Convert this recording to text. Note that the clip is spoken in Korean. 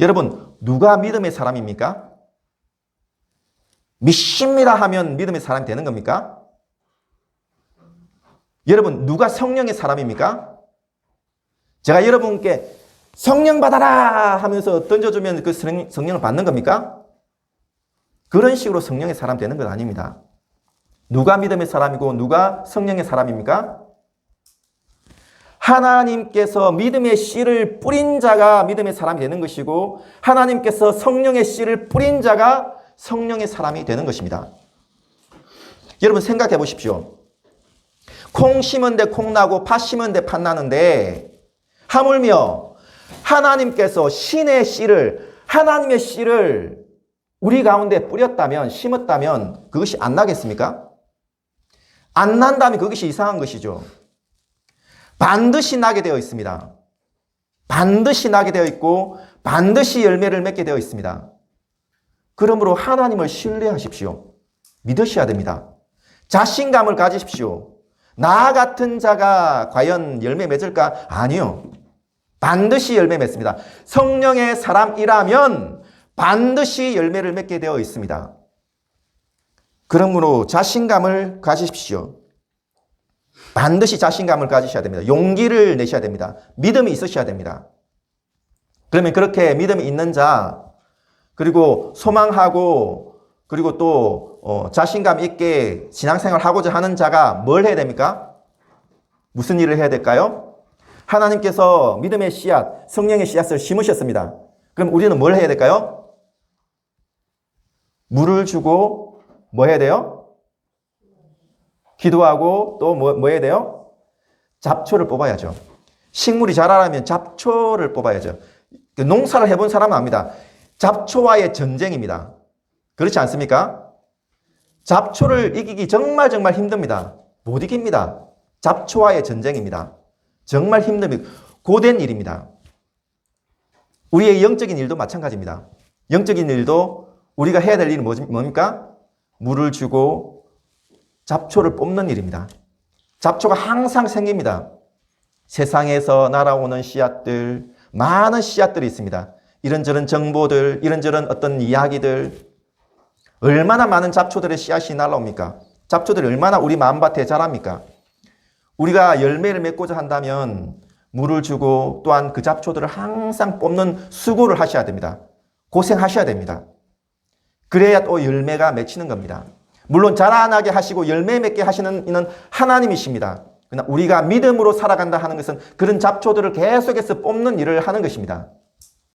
여러분, 누가 믿음의 사람입니까? 믿습니다 하면 믿음의 사람이 되는 겁니까? 여러분, 누가 성령의 사람입니까? 제가 여러분께 성령 받아라 하면서 던져주면 그 성- 성령을 받는 겁니까? 그런 식으로 성령의 사람 되는 건 아닙니다. 누가 믿음의 사람이고 누가 성령의 사람입니까? 하나님께서 믿음의 씨를 뿌린 자가 믿음의 사람이 되는 것이고 하나님께서 성령의 씨를 뿌린 자가 성령의 사람이 되는 것입니다. 여러분 생각해 보십시오. 콩 심은 데 콩 나고 팥 심은 데 팥 나는데 하물며 하나님께서 신의 씨를 하나님의 씨를 우리 가운데 뿌렸다면 심었다면 그것이 안 나겠습니까? 안 난다면 그것이 이상한 것이죠. 반드시 나게 되어 있습니다. 반드시 나게 되어 있고 반드시 열매를 맺게 되어 있습니다. 그러므로 하나님을 신뢰하십시오. 믿으셔야 됩니다. 자신감을 가지십시오. 나 같은 자가 과연 열매 맺을까? 아니요. 반드시 열매 맺습니다. 성령의 사람이라면 반드시 열매를 맺게 되어 있습니다. 그러므로 자신감을 가지십시오. 반드시 자신감을 가지셔야 됩니다. 용기를 내셔야 됩니다. 믿음이 있으셔야 됩니다. 그러면 그렇게 믿음이 있는 자, 그리고 소망하고, 그리고 또, 어, 자신감 있게 신앙생활 하고자 하는 자가 뭘 해야 됩니까? 무슨 일을 해야 될까요? 하나님께서 믿음의 씨앗, 성령의 씨앗을 심으셨습니다. 그럼 우리는 뭘 해야 될까요? 물을 주고, 뭐 해야 돼요? 기도하고 또 뭐, 뭐 해야 돼요? 잡초를 뽑아야죠. 식물이 자라려면 잡초를 뽑아야죠. 그 농사를 해본 사람은 압니다. 잡초와의 전쟁입니다. 그렇지 않습니까? 잡초를 이기기 정말 정말 힘듭니다. 못 이깁니다. 잡초와의 전쟁입니다. 정말 힘듭니다. 고된 일입니다. 우리의 영적인 일도 마찬가지입니다. 영적인 일도 우리가 해야 될 일은 뭡니까? 물을 주고 잡초를 뽑는 일입니다. 잡초가 항상 생깁니다. 세상에서 날아오는 씨앗들, 많은 씨앗들이 있습니다. 이런저런 정보들, 이런저런 어떤 이야기들, 얼마나 많은 잡초들의 씨앗이 날아옵니까? 잡초들이 얼마나 우리 마음밭에 자랍니까? 우리가 열매를 맺고자 한다면 물을 주고 또한 그 잡초들을 항상 뽑는 수고를 하셔야 됩니다. 고생하셔야 됩니다. 그래야 또 열매가 맺히는 겁니다. 물론 자라나게 하시고 열매 맺게 하시는 이는 하나님이십니다. 그러나 우리가 믿음으로 살아간다 하는 것은 그런 잡초들을 계속해서 뽑는 일을 하는 것입니다.